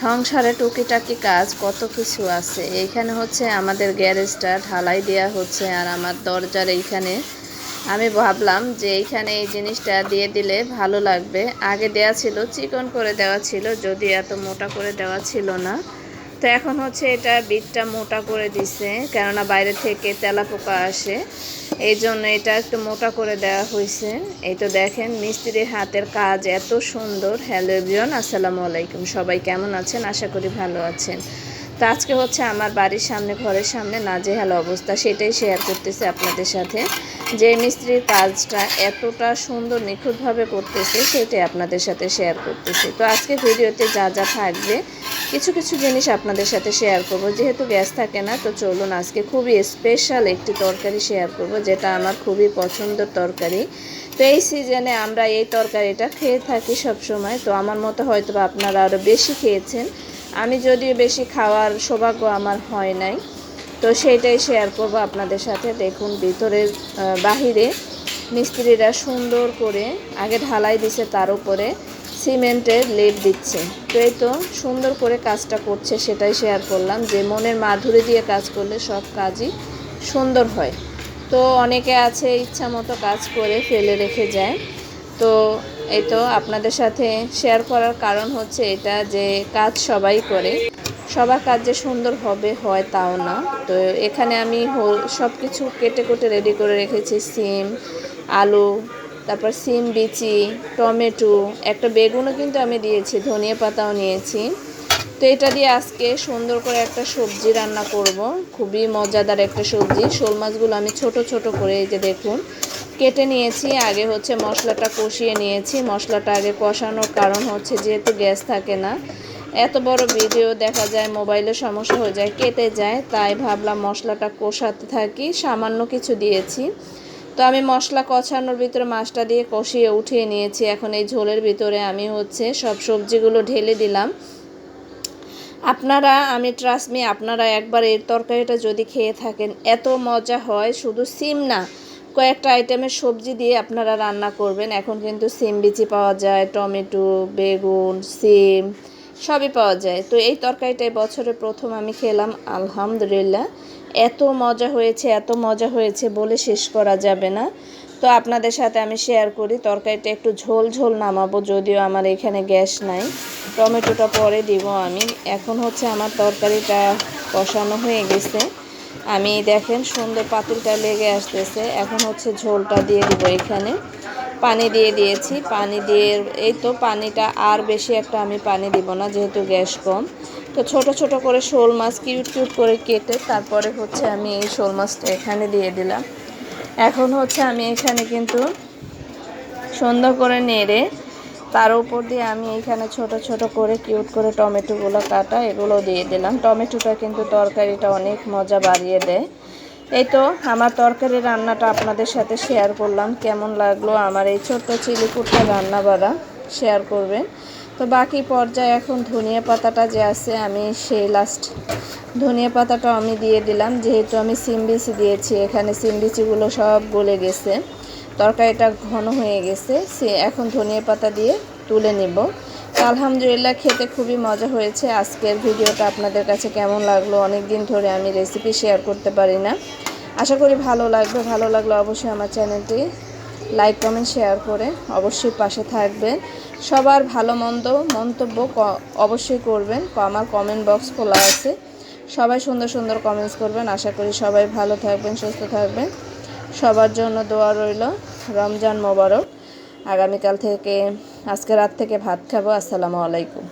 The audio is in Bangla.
সংসারে টুকিটাকি কাজ কত কিছু আছে। এইখানে হচ্ছে আমাদের গ্যারেজটা ঢালাই দেওয়া হচ্ছে আর আমার দরজার এইখানে। আমি ভাবলাম যে এইখানে এই জিনিসটা দিয়ে দিলে ভালো লাগবে। আগে দেওয়া ছিল, চিকন করে দেওয়া ছিল, যদি এত মোটা করে দেওয়া ছিল না। তো এখন হচ্ছে এটা বিটটা মোটা করে দিছে, কেননা বাইরে থেকে তেলা পোকা আসে। এই জন্য এটা একটু মোটা করে দেওয়া হয়েছে। এই তো দেখেন, মিস্ত্রির হাতের কাজ এত সুন্দর। হ্যালো এভরিওয়ান আসসালামু আলাইকুম। সবাই কেমন আছেন? আশা করি ভালো আছেন। তো আজকে হচ্ছে আমার বাড়ির সামনে, ঘরের সামনে নাজেহাল অবস্থা, সেটাই শেয়ার করতেছে আপনাদের সাথে। যে মিস্ত্রির কাজটা এতটা সুন্দর, নিখুঁতভাবে করতেছে, সেটাই আপনাদের সাথে শেয়ার করতেছি। তো আজকে ভিডিওতে যা যা থাকবে, কিছু কিছু জিনিস আপনাদের সাথে শেয়ার করব। যেহেতু গ্যাস থাকে না, তো চলুন আজকে খুবই স্পেশাল একটি তরকারি শেয়ার করব, যেটা আমার খুবই পছন্দের তরকারি। তো এই সিজনে আমরা এই তরকারিটা খেয়ে থাকি সব সময় তো আমার মতো হয়তো আপনারা আরও বেশি খেয়েছেন। আমি যদিও বেশি খাওয়ার সৌভাগ্য আমার হয় নাই, তো সেইটাই শেয়ার করব আপনাদের সাথে। দেখুন, ভিতরের বাহিরে মিস্ত্রিরা সুন্দর করে আগে ঢালাই দিছে, তার উপরে সিমেন্টের লেপ দিচ্ছে। তো এই তো সুন্দর করে কাজটা করছে, সেটাই শেয়ার করলাম যে মনের মাধুরী দিয়ে কাজ করলে সব কাজই সুন্দর হয়। তো অনেকে আছে ইচ্ছা মতো কাজ করে ফেলে রেখে যায়। তো এই তো আপনাদের সাথে শেয়ার করার কারণ হচ্ছে এটা যে কাজ সবাই করে। সবার কাজ যে সুন্দর হবে হয় তাও না। তো এখানে আমি সব কিছু কেটে কুটে রেডি করে রেখেছি। সিম, আলু, তারপর সিম, বিচি, টমেটো, একটা বেগুনও কিন্তু আমি দিয়েছি, ধনিয়া পাতাও নিয়েছি। তো এটা দিয়ে আজকে সুন্দর করে একটা সবজি রান্না করব। খুবই মজাদার একটা সবজি। শোল মাছগুলো আমি ছোট ছোট করে এই যে দেখুন কেটে নিয়েছি, আগে হচ্ছে মশলাটা কষিয়ে নিয়েছি। মশলাটা আগে কষানোর কারণ হচ্ছে যেহেতু গ্যাস থাকে না। এত বড় ভিডিও দেখা যায়, মোবাইলে সমস্যা হয়ে যায়, কেটে যায়। তাই ভাবলাম মশলাটা কষাতে থাকি। সামান্য কিছু দিয়েছি। তো আমি মশলা কষানোর ভিতরে মাছটা দিয়ে কষিয়ে উঠিয়ে নিয়েছি। এখন এই ঝোলের ভিতরে আমি হচ্ছে সব সবজিগুলো ঢেলে দিলাম। আপনারা, আমি ট্রাস্ট মি আপনারা একবার এর তরকারিটা যদি খেয়ে থাকেন, এত মজা হয়। শুধু সিম না কয়েকটা আইটেমের সবজি দিয়ে আপনারা রান্না করবেন। এখন কিন্তু সিম বিচি পাওয়া যায়, টমেটো, বেগুন, সিম, সবই পাওয়া যায়। তো এই তরকারিটা এই বছরে প্রথম আমি খেলাম, আলহামদুলিল্লাহ। এত মজা হয়েছে, এত মজা হয়েছে বলে শেষ করা যাবে না। তো আপনাদের সাথে আমি শেয়ার করি, তরকারিটা একটু ঝোল ঝোল নামাবো, যদিও আমার এখানে গ্যাস নাই। টমেটোটা পরে দিব আমি। এখন হচ্ছে আমার তরকারিটা কষানো হয়ে গেছে। আমি দেখেন সুন্দর পাতিলটা লেগে আসতেছে। এখন হচ্ছে ঝোলটা দিয়ে দিব এখানে। পানি দিয়ে দিয়েছি। পানি দিয়ে, এই তো পানিটা আর বেশি একটা আমি পানি দিব না, যেহেতু গ্যাস কম। তো ছোট ছোট করে শোল মাছ, কিউট কিউট করে কেটে তারপরে হচ্ছে আমি এই শোল মাছটা এখানে দিয়ে দিলাম। এখন হচ্ছে আমি এখানে কিন্তু সুন্দর করে নেড়ে তার উপর দিয়ে আমি এখানে ছোট ছোট করে কিউট করে টমেটোগুলো কাটা, এগুলো দিয়ে দিলাম। টমেটোটা কিন্তু তরকারিটা অনেক মজা বাড়িয়ে দেয়। এই তো আমার তরকারি রান্নাটা আপনাদের সাথে শেয়ার করলাম। কেমন লাগল আমার এই ছোট্ট চিলিকুটটা রান্না বাড়া? শেয়ার করবেন। তো বাকি পর্যায়ে এখন ধনিয়া পাতাটা যে আছে, আমি সেই লাস্ট ধনিয়া পাতাটা আমি দিয়ে দিলাম। যেহেতু আমি সিম দিয়েছি, এখানে সিম সব গলে গেছে। তরকারিটা ঘন হয়ে গেছে, সে এখন ধনিয়া পাতা দিয়ে তুলে নেব। আলহামদুলিল্লাহ, খেতে খুবই মজা হয়েছে। আজকের ভিডিওটা আপনাদের কাছে কেমন লাগল অনেক দিন ধরে আমি রেসিপি শেয়ার করতে পারি না। আশা করি ভালো লাগবে। ভালো লাগলে অবশ্যই আমার চ্যানেলটি লাইক, কমেন্ট, শেয়ার করে অবশ্যই পাশে থাকবেন। সবার ভালো মন্দ মন্তব্য অবশ্যই করবেন। আমার কমেন্ট বক্স খোলা আছে। সবাই সুন্দর সুন্দর কমেন্টস করবেন। আশা করি সবাই ভালো থাকবেন, সুস্থ থাকবেন। সবার জন্য দোয়া রইল। রমজান মোবারক। আগামীকাল থেকে, আজকে রাত থেকে ভাত খাব। আসসালামু আলাইকুম।